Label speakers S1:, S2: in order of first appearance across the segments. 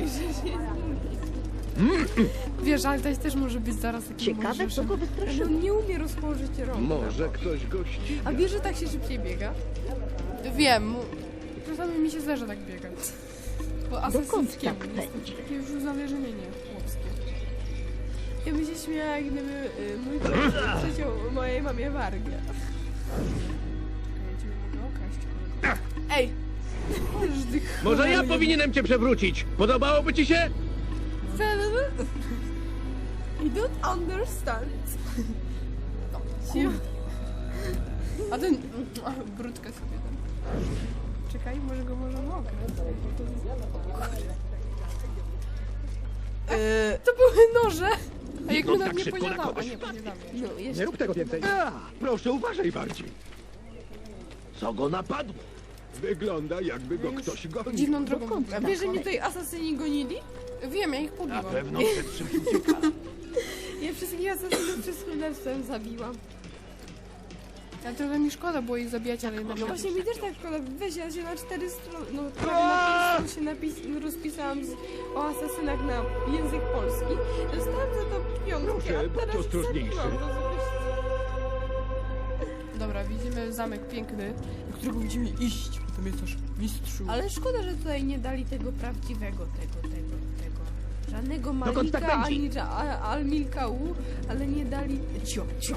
S1: boisz się. Wiesz, ale to też może być zaraz takim
S2: Ciekawe, co go
S1: Ale
S2: wystraszyło.
S1: on nie umie rozpołożyć rąk.
S3: Może ktoś gości?
S1: A wiesz, że tak się szybciej biega? Wiem. Czasami mi się zdarza tak biegać. Bo
S2: Dokąd tak?
S1: Takie już uzależnienie chłopskie. Ja bym się śmiała, gdyby y, mój kolega przeciął mojej mamie wargę. Ja cię mogę okraść. Ej!
S3: Może ja powinienem cię przewrócić? Podobałoby ci się?
S1: I don't understand. No, się... A ten... Brudkę sobie tam. Czekaj, może go może mogę. Eee, to były noże! A jak
S3: No
S1: my
S3: tak na
S1: podziadała.
S3: kogoś
S1: Nie. No,
S3: Nie rób tego więcej. A, proszę uważaj bardziej. Co go napadło? Wygląda jakby go ktoś gonił.
S1: Dziwną drogą.
S2: Dokąd
S1: A
S2: tak
S1: wiesz, że mnie tutaj asasyni gonili? Wiem, ja ich
S3: Na
S1: pobiłam.
S3: pewno przed czymś ucieka.
S1: Ja wszystkich asasynów przez królestwem zabiłam. A trochę mi szkoda było ich zabijać, ale jednak... No właśnie mi też tak szkoda. Weź, ja się na cztery strony, no prawie na się napis, rozpisałam z, o asasynach na język polski. Dostałam za to piątkę,
S3: Proszę,
S1: a
S3: bądź
S1: teraz
S3: ostrożniejszy.
S1: zabiłam, rozumiesz? Dobra, widzimy zamek piękny, do którego będziemy iść. Tam jest nasz mistrzu. Ale szkoda, że tutaj nie dali tego prawdziwego, tego, tego, tego. Żadnego
S3: Dokąd tak
S1: Malika,
S3: pędzi?
S1: ani ża- a- Almilka U, ale nie dali... Cio, cio.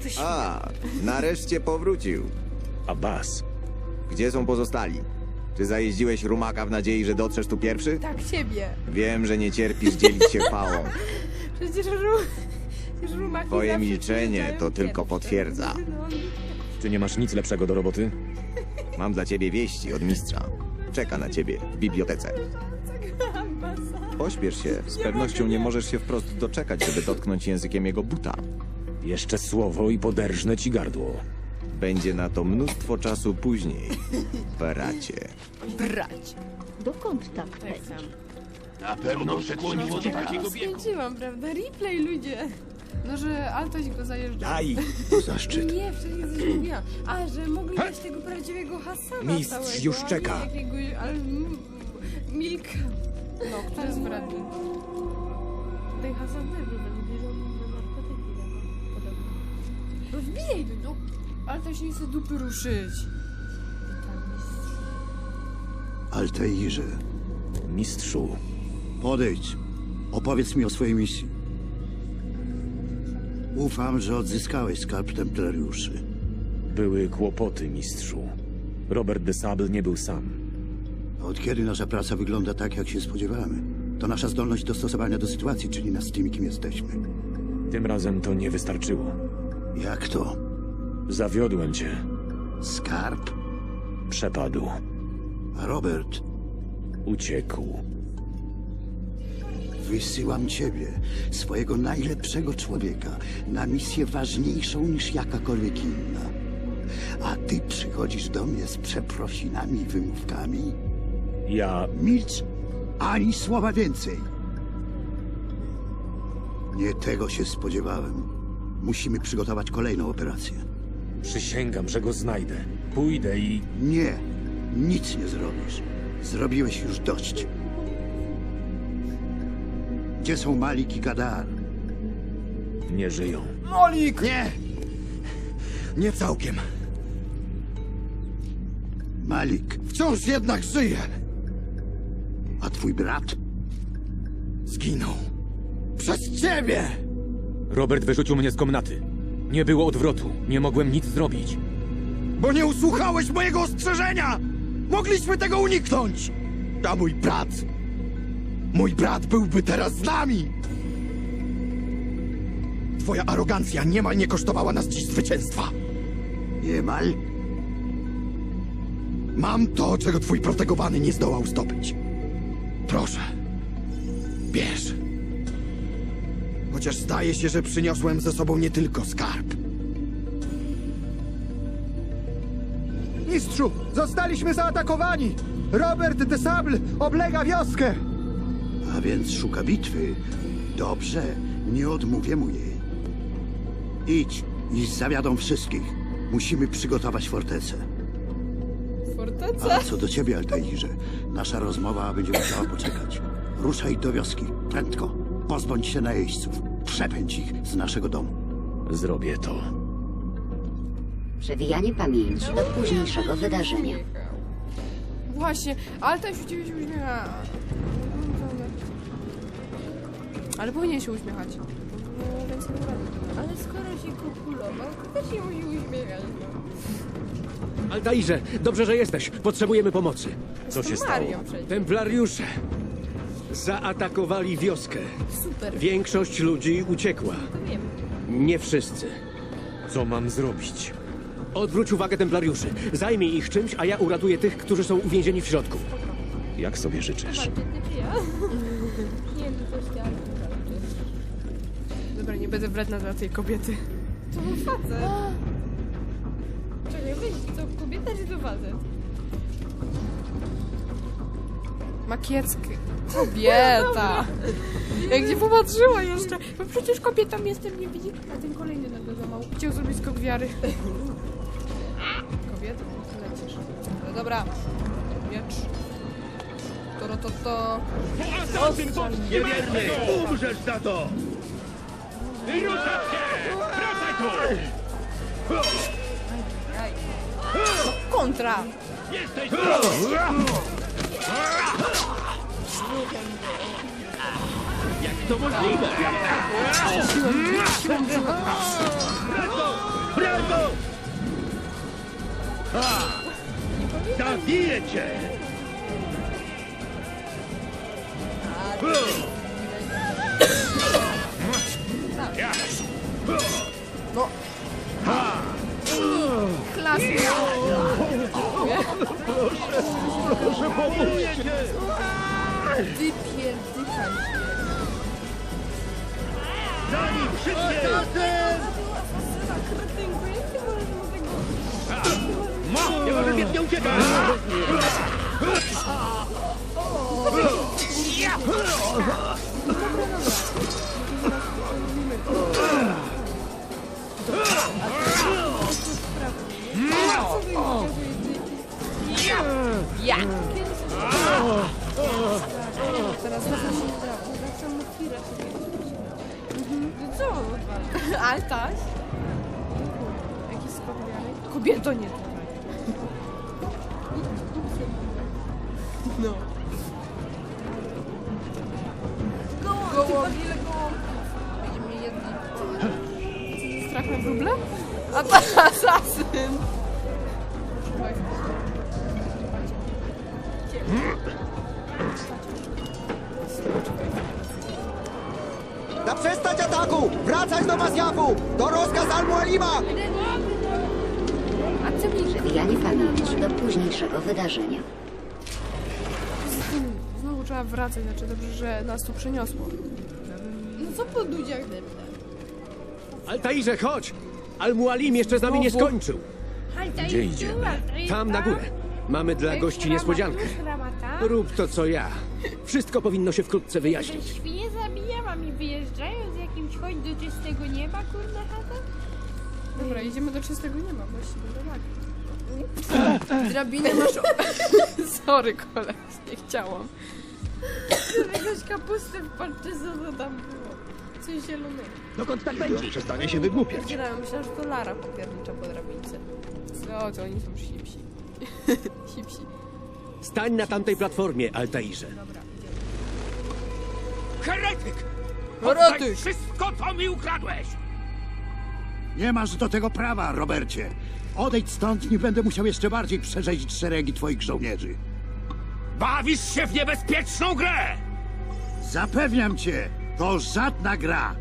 S1: Ktoś
S4: A, nareszcie powrócił.
S5: Abbas,
S4: Gdzie są pozostali? Czy zajeździłeś rumaka w nadziei, że dotrzesz tu pierwszy?
S1: Tak, ciebie.
S4: Wiem, że nie cierpisz dzielić się chwałą.
S1: Przecież, ru...
S4: Twoje milczenie to tylko potwierdza.
S5: Czy nie masz nic lepszego do roboty?
S4: Mam dla ciebie wieści od mistrza. Czeka na ciebie w bibliotece. Pośpiesz się, z pewnością nie możesz się wprost doczekać, żeby dotknąć językiem jego buta.
S5: Jeszcze słowo i poderżnę ci gardło.
S4: Będzie na to mnóstwo czasu później, bracie.
S1: Brać.
S2: Dokąd tak
S1: Tak.
S3: Na pewno przed czymś ucieka.
S1: Skończyłam, prawda? Replay, ludzie. No, że Altoś go zajeżdża.
S5: Daj!
S3: Zaszczyt.
S1: Nie, wcześniej coś mówiłam. A, że mogli dać tego prawdziwego Hasana
S5: Mistrz
S1: całego,
S5: już
S1: a nie
S5: czeka.
S1: jakiegoś, ale... m- Milka. No, który jest wredny. Ten Hasan też był wredny, na narkotyki dawał, podobno. No wbijaj, no. Ale to się nie chce dupy ruszyć. Mistrz.
S6: Altairze,
S5: Mistrzu,
S6: podejdź. Opowiedz mi o swojej misji. Ufam, że odzyskałeś skarb templariuszy.
S5: były kłopoty, mistrzu. Robert de Sable nie był sam.
S6: Od kiedy nasza praca wygląda tak, jak się spodziewamy? To nasza zdolność dostosowania do sytuacji czyni nas tymi, kim jesteśmy.
S5: Tym razem to nie wystarczyło.
S6: Jak to?
S5: Zawiodłem cię.
S6: Skarb?
S5: Przepadł.
S6: A Robert,
S5: Uciekł.
S6: Wysyłam ciebie, swojego najlepszego człowieka, na misję ważniejszą niż jakakolwiek inna. A ty przychodzisz do mnie z przeprosinami i wymówkami?
S5: Ja...
S6: Milcz, ani słowa więcej. Nie tego się spodziewałem. Musimy przygotować kolejną operację.
S5: Przysięgam, że go znajdę. Pójdę i...
S6: Nie, nic nie zrobisz. Zrobiłeś już dość. Gdzie są Malik i Gadar?
S5: nie żyją.
S7: Molik! Nie! Nie całkiem.
S6: Malik,
S7: Wciąż jednak żyje.
S6: a twój brat?
S7: Zginął. Przez ciebie!
S5: Robert wyrzucił mnie z komnaty. Nie było odwrotu. Nie mogłem nic zrobić.
S7: Bo nie usłuchałeś mojego ostrzeżenia! Mogliśmy tego uniknąć! A mój brat... Mój brat byłby teraz z nami! Twoja arogancja niemal nie kosztowała nas dziś zwycięstwa.
S6: Niemal?
S7: Mam to, czego twój protegowany nie zdołał zdobyć. Proszę. Bierz. Chociaż zdaje się, że przyniosłem ze sobą nie tylko skarb.
S8: Mistrzu, zostaliśmy zaatakowani! Robert de Sable oblega wioskę!
S6: A więc szuka bitwy. Dobrze, nie odmówię mu jej. Idź i zawiadą wszystkich. Musimy przygotować fortecę.
S1: Forteca?
S6: A co do ciebie, Altairze, nasza rozmowa będzie musiała poczekać. Ruszaj do wioski, prędko. Pozbądź się najeźdźców. Przepędź ich z naszego domu.
S5: Zrobię to.
S2: Przewijanie pamięci do późniejszego wydarzenia.
S1: Właśnie, ale też uśmiecha. Ale powinien się uśmiechać. No, nie. Ale skoro się kopulował, to też się musi uśmiechać. No.
S9: Altairze, dobrze, że jesteś. Potrzebujemy pomocy.
S5: Co się stało?
S1: Przecież.
S9: Templariusze zaatakowali wioskę.
S1: Super.
S9: Większość ludzi uciekła.
S1: To wiem.
S9: Nie wszyscy.
S5: Co mam zrobić?
S9: Odwróć uwagę templariuszy. Zajmij ich czymś, a ja uratuję tych, którzy są uwięzieni w środku.
S5: Jak sobie życzysz?
S1: Dobra, nie będę wredna dla tej kobiety. To był facet. Czekaj, weź, to kobieta czy to facet? Makiecki. Kobieta. Jak nie popatrzyła jeszcze. Bo przecież kobietą jestem, nie widzi. A ten kolejny nagle za mało. Chciał zrobić skok wiary. Kobieta? Lecisz. No dobra. Miecz. To, to, to, to.
S3: Niewierny! Umrzesz za to! Ruszać się! Wracaj tu!
S1: Kontra.
S3: Jesteś Jak to możliwe? Brawo! Ha! Zabiję cię!
S1: Klasy.
S3: Pomóżcie!
S1: Ty pierdykaj.
S3: Za nim! Szybciej! Ma! Nie może biednie uciekać!
S1: Ja! Teraz zawsze się nie da. Zawsze mu chwilę co? Altaś? Jakiś skopniany? Kobieto nie tutaj. No. Wróble? A to asasyn!
S7: Zaprzestać ataku! Wracać do Masjafu! To rozkaz Al-Mualima!
S1: A co mi
S2: Przewijanie pamięci do późniejszego wydarzenia.
S1: Znowu trzeba wracać, znaczy dobrze, że nas tu przeniosło. No co po ludziach depnę?
S9: Altairze, chodź! Al-Mualim jeszcze z nami nie skończył.
S5: Gdzie idziemy?
S9: Tam na górę. Mamy dla gości niespodziankę. Rób to, co ja. Wszystko powinno się wkrótce wyjaśnić.
S10: Świnie zabijam, a mi wyjeżdżają z jakimś chodź do czystego nieba, kurde chata?
S1: Dobra, idziemy do czystego nieba, właściwie do lagi. Drabinę masz... Sorry, koleś, nie chciałam.
S10: Jakąś kapustę w paczce, co to tam było? Coś zielonego.
S3: Dokąd tak będzie? Przestanie się wygłupiać.
S1: Zbierałam, myślałam, że to Lara popiernicza po drabince. Co, to oni są sipsi. sipsi.
S9: Stań na tamtej platformie, Altairze.
S1: Dobra, idziemy.
S3: Heretyk!
S1: Heretyk!
S3: wszystko, co mi ukradłeś!
S6: Nie masz do tego prawa, Robercie. Odejdź stąd, nie będę musiał jeszcze bardziej przerzedzić szeregi twoich żołnierzy.
S3: Bawisz się w niebezpieczną grę!
S6: Zapewniam cię, to żadna gra.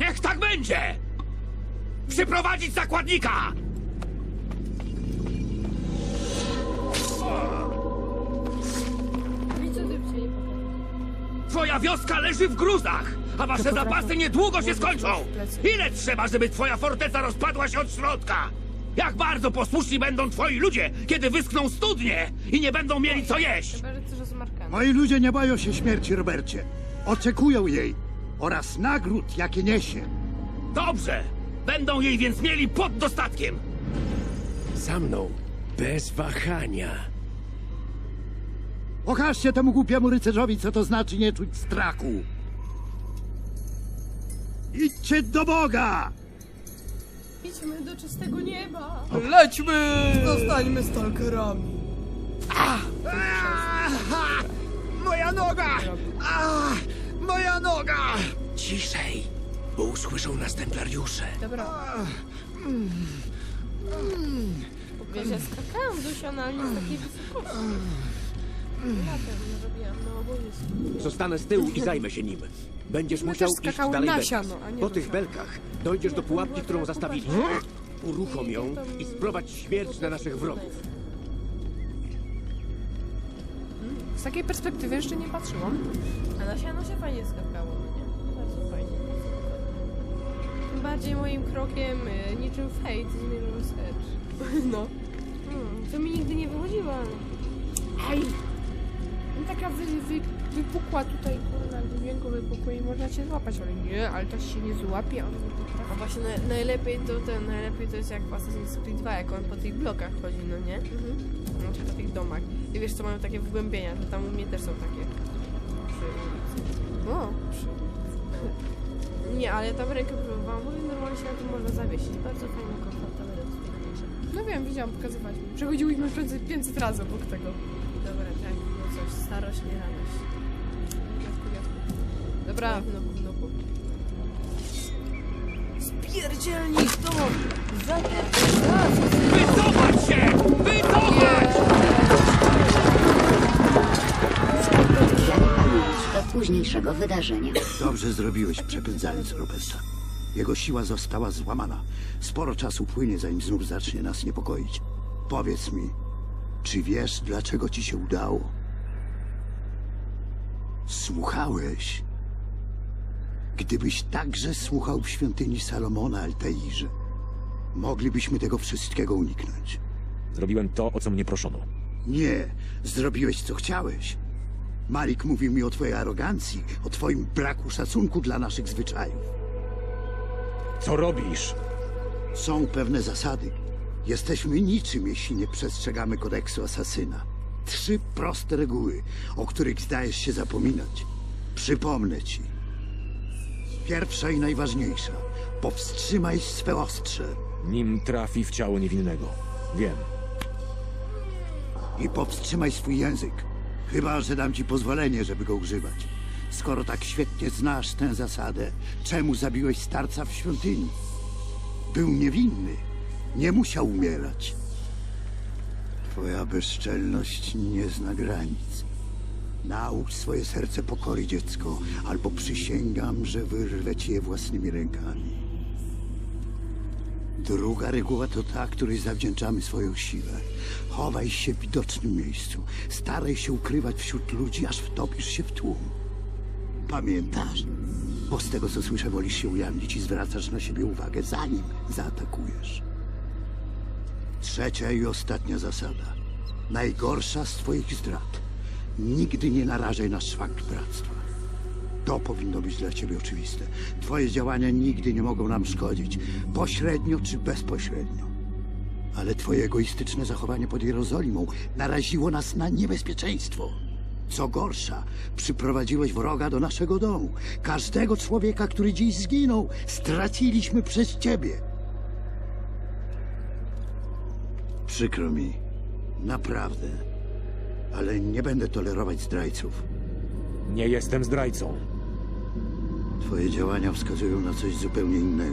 S3: Niech tak będzie! Przyprowadzić zakładnika! Twoja wioska leży w gruzach, a wasze zapasy niedługo się skończą! Ile trzeba, żeby twoja forteca rozpadła się od środka? Jak bardzo posłuszni będą twoi ludzie, kiedy wyschną studnie i nie będą mieli co jeść?
S1: Chyba, że.
S6: Moi ludzie nie boją się śmierci, Robercie. Oczekują jej oraz nagród, jakie niesie.
S3: Dobrze! Będą jej więc mieli pod dostatkiem!
S9: Za mną. Bez wahania.
S6: Pokażcie temu głupiemu rycerzowi, co to znaczy nie czuć strachu. Idźcie do Boga!
S10: Idźmy do czystego nieba.
S1: Lećmy! Zostańmy stalkerami.
S7: Moja noga! A, moja noga!
S3: Ciszej, bo usłyszą nas templariusze.
S10: Dobra. Wiesz, ja skakałam do siana, ale nie z takiej wysokości. Latem robiłam na obozie.
S9: Zostanę z tyłu i zajmę się nim. Będziesz
S1: My
S9: musiał
S1: też
S9: iść
S1: skakały
S9: dalej
S1: na siano, a nie
S9: Po
S1: do
S9: tych
S1: siana.
S9: belkach dojdziesz do pułapki, którą zastawiliśmy. Uruchom ją i sprowadź śmierć na naszych wrogów.
S1: Takiej perspektywy jeszcze nie patrzyłam.
S10: A na siano się fajnie skakało, no nie? Bardzo fajnie. Tym bardziej moim krokiem y, niczym Fate zmierzył wstecz.
S1: No.
S10: Hmm, to mi nigdy nie wychodziło, ale...
S1: Ej! No taka wy, wy, wypukła tutaj, kurwa, dźwięku wypukła i można cię złapać, ale nie, ale to się nie złapie, on nie potrafi.
S10: A właśnie na, najlepiej to ten, najlepiej to jest jak w Assassin's Creed 2, jak on po tych blokach chodzi, no nie? Mhm. No, czy po tych domach. I wiesz co, mają takie wgłębienia, że tam u mnie też są takie. Przy.
S1: O, przy...
S10: Nie, ale ja tam rękę próbowałam, mówię, normalnie się na tym można zawiesić. Bardzo komfortowe do wspinania.
S1: No wiem, widziałam, pokazywać mi. Przechodziłyśmy 500, 500 razy obok tego.
S10: Dobra, tak, no coś, starość, nie radość.
S1: Jasku, jasku. Dobra,
S10: No, no, no.
S1: spierdzielnij to!
S3: Wycofać się!
S2: Późniejszego wydarzenia.
S6: Dobrze zrobiłeś, przepędzając Roberta. Jego siła została złamana. Sporo czasu płynie, zanim znów zacznie nas niepokoić. Powiedz mi, czy wiesz, dlaczego ci się udało? Słuchałeś? Gdybyś także słuchał w świątyni Salomona Altairze, moglibyśmy tego wszystkiego uniknąć.
S5: Zrobiłem to, o co mnie proszono.
S6: Nie, zrobiłeś co chciałeś. Malik mówił mi o twojej arogancji, o twoim braku szacunku dla naszych zwyczajów.
S5: Co robisz?
S6: Są pewne zasady. Jesteśmy niczym, jeśli nie przestrzegamy kodeksu asasyna. Trzy proste reguły, o których zdajesz się zapominać. Przypomnę ci. Pierwsza i najważniejsza. Powstrzymaj swe ostrze
S5: Nim trafi w ciało niewinnego. Wiem.
S6: i powstrzymaj swój język. Chyba, że dam ci pozwolenie, żeby go używać. Skoro tak świetnie znasz tę zasadę, czemu zabiłeś starca w świątyni? Był niewinny. Nie musiał umierać. Twoja bezczelność nie zna granic. Naucz swoje serce pokory, dziecko, albo przysięgam, że wyrwę ci je własnymi rękami. Druga reguła to ta, której zawdzięczamy swoją siłę. Chowaj się w widocznym miejscu. Staraj się ukrywać wśród ludzi, aż wtopisz się w tłum. Pamiętasz? Bo z tego, co słyszę, wolisz się ujawnić i zwracasz na siebie uwagę, zanim zaatakujesz. Trzecia i ostatnia zasada. Najgorsza z twoich zdrad. Nigdy nie narażaj na szwak bractwa. To powinno być dla ciebie oczywiste. Twoje działania nigdy nie mogą nam szkodzić, pośrednio czy bezpośrednio. Ale twoje egoistyczne zachowanie pod Jerozolimą naraziło nas na niebezpieczeństwo. Co gorsza, przyprowadziłeś wroga do naszego domu. Każdego człowieka, który dziś zginął, straciliśmy przez ciebie. Przykro mi, naprawdę, ale nie będę tolerować zdrajców.
S5: Nie jestem zdrajcą.
S6: Twoje działania wskazują na coś zupełnie innego.